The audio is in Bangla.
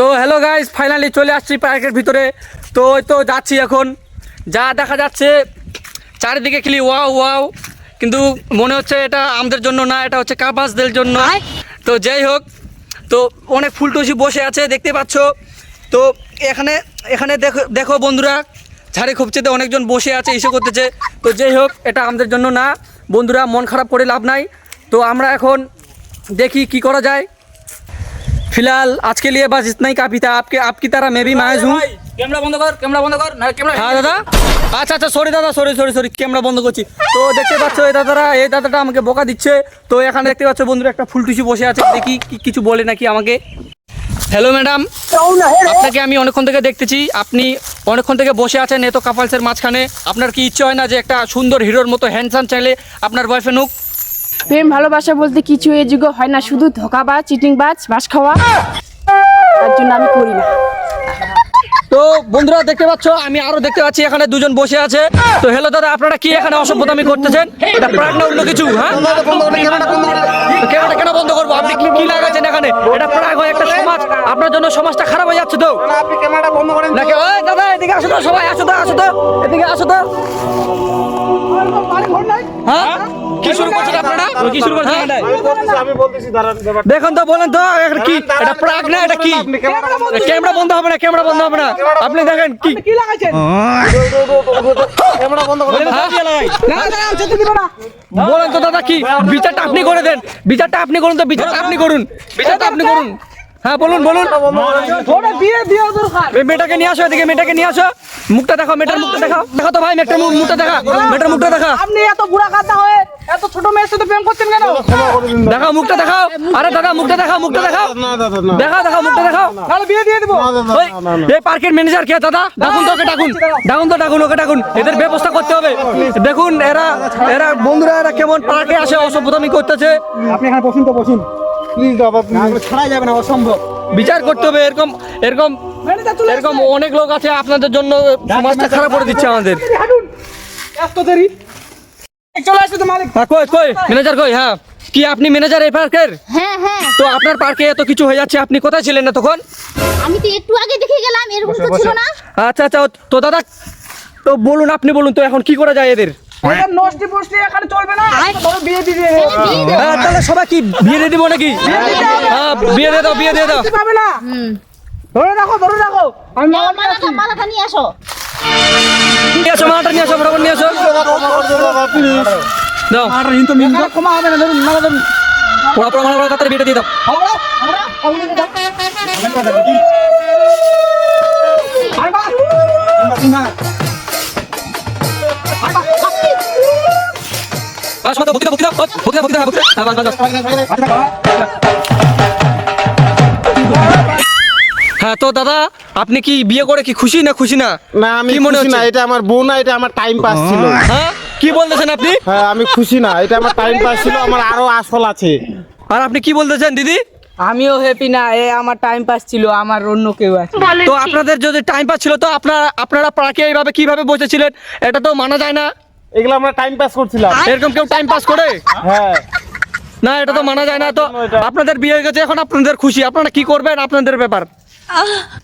তো হ্যালো গাইস ফাইনালি চলে আসছি পার্কের ভিতরে। তো ওই তো যাচ্ছি এখন। যা দেখা যাচ্ছে চারিদিকে খেলি ওয়াও ওয়াও কিন্তু মনে হচ্ছে এটা আমাদের জন্য না এটা হচ্ছে কাপাসদের জন্য। তো যাই হোক তো অনেক ফুলটুসি বসে আছে দেখতে পাচ্ছ। তো এখানে এখানে দেখো দেখো বন্ধুরা ঝাড়ে খুবচেতে অনেকজন বসে আছে ইসে করতেছে। তো যাই হোক এটা আমাদের জন্য না। বন্ধুরা মন খারাপ করে লাভ নাই। তো আমরা এখন দেখি কি করা যায়। फिलहाल आज के लिए बस इतना ही काफ़ी था आपके आपकी तरह मैं भी महज हूँ ক্যামেরা বন্ধ কর ক্যামেরা বন্ধ কর না ক্যামেরা হ্যাঁ দাদা আচ্ছা আচ্ছা সরি দাদা সরি সরি সরি ক্যামেরা বন্ধ করছি তো দেখতে পাচ্ছ এই দাদারা এই দাদাটা আমাকে বোকা দিচ্ছে তো এখানে দেখতে পাচ্ছ বন্ধুরা একটা ফুলটুসি বসে আছে দেখি কি- কিছু বলে নাকি আমাকে হ্যালো ম্যাডাম আপনাকে আমি অনেকক্ষণ থেকে দেখতেছি আপনি অনেকক্ষণ থেকে বসে আছেন এত কাপালসের মাঝখানে আপনার কি ইচ্ছে হয় না যে একটা সুন্দর হিরোর মতো হ্যান্ডসাম চাইলে আপনার বয়ফ্রেন্ড হোক প্রেম ভালোবাসা বলতে কিছু এ যুগ হয় না শুধু ধোকাবাজ চিটিংবাজ বাস খাওয়া। তার জন্য আমি করি না। তো বন্ধুরা দেখতে পাচ্ছ আমি আরও দেখতে পাচ্ছি এখানে দুজন বসে আছে। তো হ্যালো দাদা আপনারা কি এখানে অসভ্যতামি করতেছেন? এটা প্রাক না অন্য কিছু হ্যাঁ? ক্যামেরাটা কেন বন্ধ করব? আপনি কি কি লাগাচ্ছেন এখানে? এটা প্রাক হয় একটা সমাজ। আপনার জন্য সমাজটা খারাপ হয়ে যাচ্ছে তো। আপনি ক্যামেরাটা বন্ধ করেন নাকি দাদা এদিকে আসো তো সবাই আসো তো আসো তো এদিকে আসো তো। হ্যাঁ? কি শুরু করছেন আপনারা? কি শুরু করছেন? আমি বলতেছি দাঁড়ান দেখুন তো বলেন তো এটা কি? এটা প্রাক না এটা কি? আপনি ক্যামেরা বন্ধ হবে না ক্যামেরা বন্ধ হবে না। আপনি দেখেন কি? ক্যামেরা বন্ধ করেন। বলেন তো দাদা কি? বিচারটা আপনি করে দেন। বিচারটা আপনি করুন তো বিচারটা আপনি করুন। বিচারটা আপনি করুন। হ্যাঁ বলুন বলুন। এই মেয়েটাকে নিয়ে আসো এদিকে মেয়েটাকে নিয়ে আসো। মুখটা দেখাও মেয়েটার মুখটা দেখাও। দেখো তো ভাই মেয়েটার মুখ- মুখটা দেখা। মেয়েটার মুখটা দেখা। আপনি এত বুড়া কাটা হয়ে এত ছোট মেয়ের সাথে প্রেম করছেন কেন? দেখাও মুখটা দেখাও। আরে দাদা মুখটা দেখাও মুখটা দেখাও। দেখাও দেখাও মুখটা দেখাও। তাহলে বিয়ে দিয়ে দেবো। না দাদা ওই না না এই পার্কের ম্যানেজার কে দাদা? ডাকুন তো ওকে ডাকুন। ডাকুন তো ডাকুন ওকে ডাকুন। এদের ব্যবস্থা করতে হবে। দেখুন এরা এরা বন্ধুরা এরা কেমন পার্কে আসে অসভ্যতামি করতেছে। আপনি এখানে বসুন তো বসুন। প্লিজ দাদা ছাড়া যাবে না অসম্ভব। বিচার করতে হবে এরকম এরকম এরকম অনেক লোক আছে আপনাদের জন্য সমাজটা খারাপ করে দিচ্ছে আমাদের। এত দেরি? চলে আসছে তো মালিক। হ্যাঁ কই কই? ম্যানেজার কই? হ্যাঁ। কি আপনি ম্যানেজার এই পার্কের? হ্যাঁ হ্যাঁ। তো আপনার পার্কে এত কিছু হয়ে যাচ্ছে আপনি কোথায় ছিলেন না তখন? আমি তো একটু আগে দেখে গেলাম এরকম তো ছিল না। আচ্ছা আচ্ছা তো দাদা তো বলুন আপনি বলুন তো এখন কি করা যায় এদের? এটা নষ্টি ফষ্টি এখানে চলবে না। বিয়ে দিয়ে। হ্যাঁ তাহলে সবাই কি বিয়ে দিয়ে দিব নাকি? হ্যাঁ বিয়ে দিয়ে দাও বিয়ে দিয়ে দাও। পাবে না। ধরে রাখো ধরে রাখো। আমি মালাটা মালাটা নিয়ে আসো। নিয়ে আসো। মাটা নিয়ে আসো ফটাফট নিয়ে আসো। দাও। এখানে ক্ষমা হবে না ধরুন মালা ধরুন। পোড়া পোড়া মারা তাড়াতাড়ি বিয়েটা দিয়ে দাও। আরে বাস বাস মতো ভক্তি দাও ভক্তি দাও ভক্তি দাও ভক্তি দাও দাও। বাস, বাস, বাস। হ্যাঁ তো দাদা আপনি কি বিয়ে করে কি খুশি না খুশি না? না আমি কি মনে খুশি না হচ্ছে? এটা আমার বউ না এটা আমার টাইম পাস ছিল। হ্যাঁ? কি বলতেছেন আপনি? হ্যাঁ আমি খুশি না এটা আমার টাইম পাস ছিল আমার আরও আসল আছে। আর আপনি কি বলতেছেন দিদি? আমিও হ্যাপি না এ আমার টাইম পাস ছিল আমার অন্য কেউ আছে। তো আপনাদের যদি টাইম পাস ছিল তো আপনারা আপনারা পার্কে এইভাবে কীভাবে বসেছিলেন? এটা তো মানা যায় না। এগুলো আমরা টাইম পাস করছিলাম। এরকম কেউ টাইম পাস করে? হ্যাঁ। না এটা তো মানা যায় না তো আপনাদের বিয়ে হয়ে গেছে এখন আপনাদের খুশি আপনারা কি করবেন আপনাদের ব্যাপার? 啊。